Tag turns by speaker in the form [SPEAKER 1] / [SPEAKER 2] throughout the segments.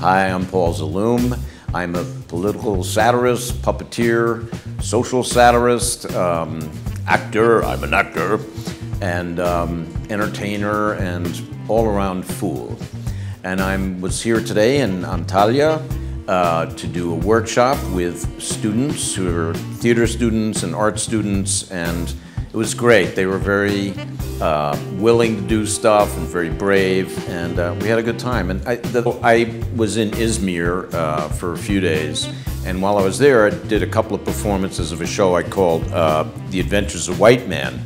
[SPEAKER 1] Hi, I'm Paul Zaloom. I'm a political satirist, puppeteer, social satirist, um, actor, I'm an actor, and um, entertainer, and all-around fool. And I was here today in Antalya uh, to do a workshop with students who are theater students and art students, and it was great. They were very uh, willing to do stuff and very brave, and uh, we had a good time. And I, the, I was in Izmir uh, for a few days, and while I was there, I did a couple of performances of a show I called uh, The Adventures of White Man.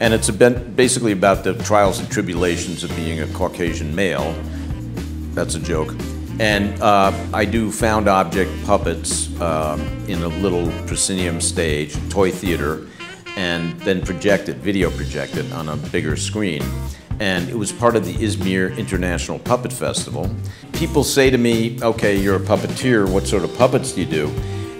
[SPEAKER 1] And it's basically about the trials and tribulations of being a Caucasian male. That's a joke. And uh, I do found object puppets um, in a little proscenium stage, toy theater, and then projected, video projected on a bigger screen. And it was part of the Izmir International Puppet Festival. People say to me, okay, you're a puppeteer, what sort of puppets do you do?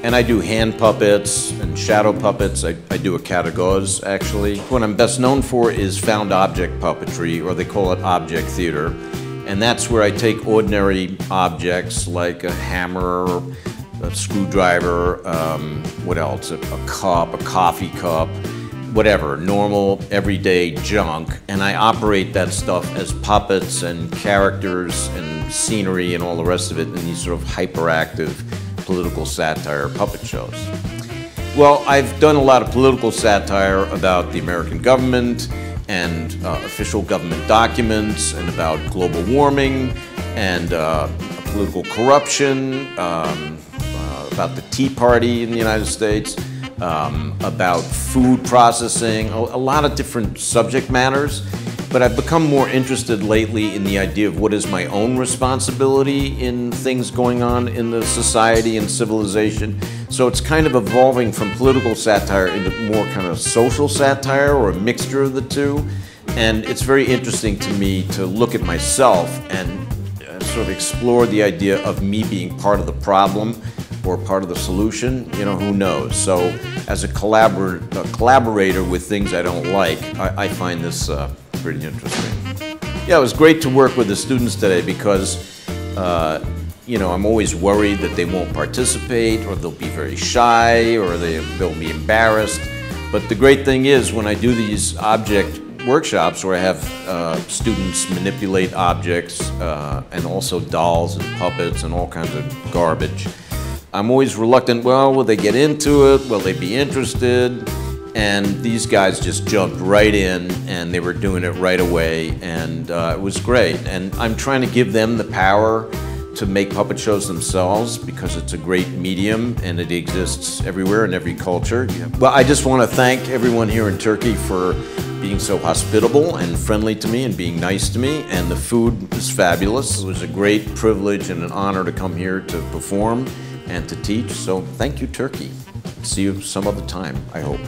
[SPEAKER 1] And I do hand puppets and shadow puppets. I, I do a categoz, actually. What I'm best known for is found object puppetry, or they call it object theater. And that's where I take ordinary objects like a hammer, a screwdriver, um, what else? A, a cup, a coffee cup, whatever, normal, everyday junk, and I operate that stuff as puppets and characters and scenery and all the rest of it in these sort of hyperactive political satire puppet shows. Well, I've done a lot of political satire about the American government and uh, official government documents and about global warming and uh, political corruption, um, about the Tea Party in the United States, um, about food processing, a, a lot of different subject matters. But I've become more interested lately in the idea of what is my own responsibility in things going on in the society and civilization. So it's kind of evolving from political satire into more kind of social satire or a mixture of the two. And it's very interesting to me to look at myself and uh, sort of explore the idea of me being part of the problem or part of the solution, you know, who knows? So as a, collabor a collaborator with things I don't like, I, I find this uh, pretty interesting. Yeah, it was great to work with the students today because, uh, you know, I'm always worried that they won't participate or they'll be very shy or they, they'll be embarrassed. But the great thing is when I do these object workshops where I have uh, students manipulate objects uh, and also dolls and puppets and all kinds of garbage. I'm always reluctant, well, will they get into it? Will they be interested? And these guys just jumped right in and they were doing it right away and uh, it was great. And I'm trying to give them the power to make puppet shows themselves because it's a great medium and it exists everywhere in every culture. Well, I just want to thank everyone here in Turkey for being so hospitable and friendly to me and being nice to me and the food was fabulous. It was a great privilege and an honor to come here to perform and to teach. So thank you, Turkey. See you some other time, I hope.